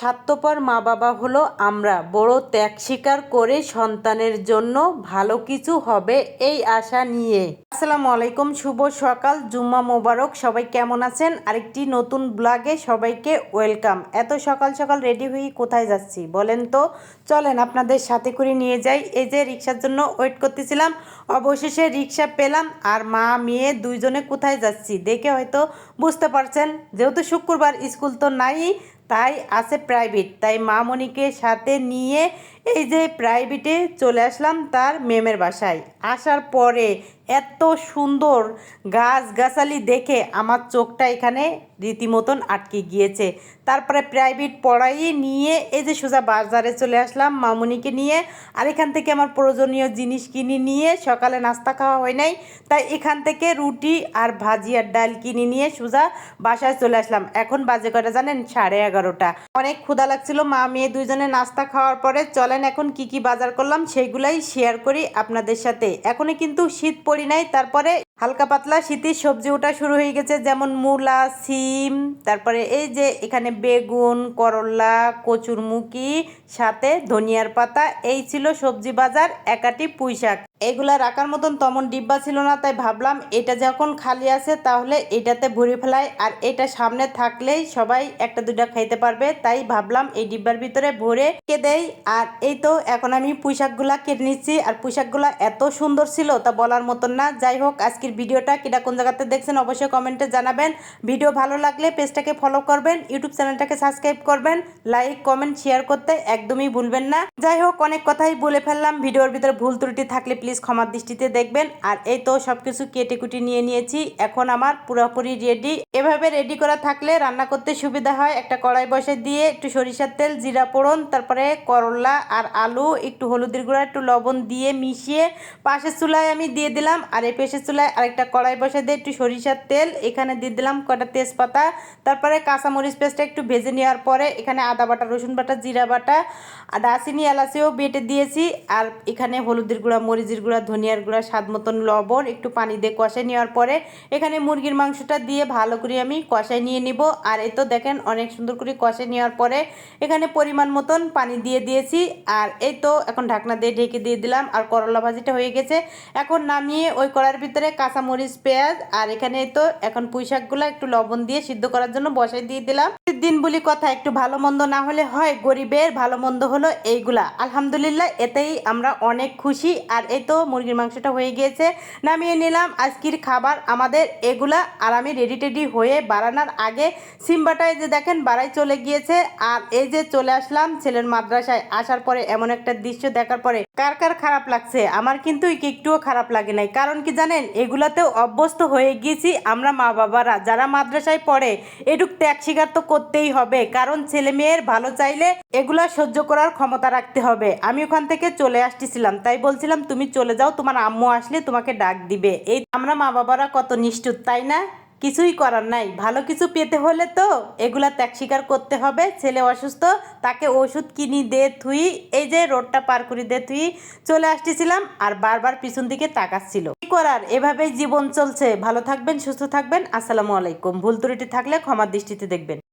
স্বার্থপর মা বাবা হলো আমরা। বড় ত্যাগ স্বীকার করে সন্তানের জন্য ভালো কিছু হবে এই আশা নিয়ে। আসসালামু আলাইকুম, শুভ সকাল, জুম্মা মোবারক, সবাই কেমন আছেন? আরেকটি নতুন ব্লগে সবাইকে ওয়েলকাম। এত সকাল সকাল রেডি হয়ে কোথায় যাচ্ছি বলেন তো? চলেন, আপনাদের সাথে করে নিয়ে যাই। এই যে রিক্সার জন্য ওয়েট করতেছিলাম, অবশেষে রিক্সা পেলাম আর মা, মেয়ে দুইজনে কোথায় যাচ্ছি দেখে হয়তো বুঝতে পারছেন। যেহেতু শুক্রবার, স্কুল তো নাই তাই আছে প্রাইভেট তাই মামনিকে সাথে নিয়ে এই যে প্রাইভেটে চলে আসলাম তার মেমের বাসায়। আসার পরে এত সুন্দর গাছগাছালি দেখে আমার চোখটা এখানে রীতিমতন আটকে গিয়েছে। তারপরে প্রাইভেট পড়াই নিয়ে এই যে সোজা বাজারে চলে আসলাম মামুনিকে নিয়ে, আর এখান থেকে আমার প্রয়োজনীয় জিনিস কিনে নিয়ে সকালে নাস্তা খাওয়া হয় নাই, তাই এখান থেকে রুটি আর ভাজি আর ডাল কিনে নিয়ে সোজা বাসায় চলে আসলাম। এখন বাজে কটা জানেন? সাড়ে এগারোটা। অনেক ক্ষুধা লাগছিল, মা, মেয়ে দুইজনে নাস্তা খাওয়ার পরে চলেন, এখন কি কি বাজার করলাম, সেইগুলাই শেয়ার করি আপনাদের সাথে। এখনই কিন্তু শীত পড়ি নাই, তারপরে হালকা পাতলা শীতের সবজি ওঠা শুরু হয়ে গেছে, যেমন মূলা, সিম, তারপরে এই যে এখানে বেগুন, করলা, কচুরমুখী, সাথে ধনিয়ার পাতা, এই ছিল সবজি বাজার একাটি পুঁই শাক। এগুলা রাখার মতন তেমন ডিব্বা ছিল না, তাই ভাবলাম এটা যখন খালি আছে তাহলে এটাতে ভরে ফেলাই, আর এটা সামনে থাকলেই সবাই একটা দুটা খাইতে পারবে, তাই ভাবলাম এই ডিব্বার ভিতরে ভরে কে দেই, আর এই তো এখন আমি পুঁইশাকগুলা কেটে নিচ্ছি, আর পুঁইশাকগুলা এত সুন্দর ছিল তা বলার মতন না। যাই হোক, আজকের ভিডিওটা কিটা কোন জায়গাতে দেখছেন অবশ্যই কমেন্টে জানাবেন। ভিডিও ভালো লাগলে পেজটাকে ফলো করবেন ইউটিউব চ্যানেলটাকে সাবস্ক্রাইব করবেন লাইক কমেন্ট শেয়ার করতে একদমই ভুলবেন না। যাই হোক, অনেক কথাই বলে ফেললাম। ভিডিওর ভিতরে ভুল ত্রুটি থাকলে প্লিজ ক্ষমার দৃষ্টিতে দেখবেন। আর এই তো সব কিছু কেটে কুটি নিয়ে নিয়েছি। এখন আমার পুরোপুরি রেডি এভাবে রেডি করা থাকলে রান্না করতে সুবিধা হয়। একটা কড়াই বসে দিয়ে একটু সরিষার তেল, জিরা পোড়ন তারপরে করলা আর আলু, একটু হলুদের গুঁড়া, একটু লবণ দিয়ে মিশিয়ে পাশের চুলায় আমি দিয়ে দিলাম। আর এই পেশের চুলায় আরেকটা কড়াই বসে দিয়ে একটু সরিষার তেল, এখানে দিয়ে দিলাম কটা তেজপাতা, তারপরে কাঁচামরিচ পেস্টটা একটু ভেজে নেওয়ার পরে এখানে আদা বাটা, রসুন বাটা, জিরা বাটা দারচিনি, এলাচিও বেটে দিয়েছি, আর এখানে হলুদের গুঁড়া, মরিচের গুঁড়া, ধনিয়ার গুঁড়া, স্বাদ মতন লবণ একটু পানি দিয়ে কষাই নেওয়ার পরে এখানে মুরগির মাংসটা দিয়ে ভালো করে আমি কষাই নিয়ে নিব, আর এই তো দেখেন অনেক সুন্দর করে কষাই নেওয়ার পরে এখানে পরিমাণ মতন পানি দিয়ে দিয়েছি, আর এই তো এখন ঢাকনা দিয়ে ঢেকে দিয়ে দিলাম, আর করলা ভাজিটা হয়ে গেছে, এখন নামিয়ে ওই কড়ার ভিতরে কাঁচামরিচ, পেঁয়াজ, আর এখানে তো এখন পুঁই শাকগুলো একটু লবণ দিয়ে সিদ্ধ করার জন্য বসাই দিয়ে দিলাম। দিন বলি কথা, একটু ভালো মন্দ না হলে হয়, গরিবের ভালো মন্দ হলো এইগুলা। আলহামদুলিল্লাহ, এতেই আমরা অনেক খুশি। আর এই তো মুরগির মাংসটা হয়ে গিয়েছে, নামিয়ে নিলাম। আজকের খাবার আমাদের এগুলা, আর আমি রেডি টেডি হয়ে বাড়ানোর আগে সিম্বাটায় যে দেখেন বাড়াই চলে গিয়েছে। আর এই যে চলে আসলাম ছেলের মাদ্রাসায়, আসার পরে এমন একটা দৃশ্য দেখার পরে কার কার খারাপ লাগছে? আমার কিন্তু একটুও খারাপ লাগে নাই। কারণ কি জানেন, এগুলাতেও অভ্যস্ত হয়ে গিয়েছি আমরা মা বাবারা। যারা মাদ্রাসায় পড়ে, এটুক ত্যাগ স্বীকার তো করতেই হবে। কারণ ছেলে মেয়ের ভালো চাইলে এগুলা সহ্য করার ক্ষমতা রাখতে হবে। আমি ওখান থেকে চলে আসতেছিলাম। তাই বলছিলাম, তুমি চলে যাও, তোমার আম্মু আসলে তোমাকে ডাক দিবে। এই আমরা মা বাবারা কত নিষ্ঠুর, তাই না? কিছুই করার নাই। ভালো কিছু পেতে হলে তো এগুলা ত্যাগ স্বীকার করতে হবে। ছেলে অসুস্থ, তাকে ওষুধ কিনি দে থুই, এই যে রোডটা পার করি দে থুই, চলে আসতেছিলাম আর বারবার পিছন দিকে তাকাচ্ছিল। কি করার? এভাবেই জীবন চলছে। ভালো থাকবেন, সুস্থ থাকবেন। আসসালামু আলাইকুম। ভুল ত্রুটি থাকলে ক্ষমার দৃষ্টিতে দেখবেন।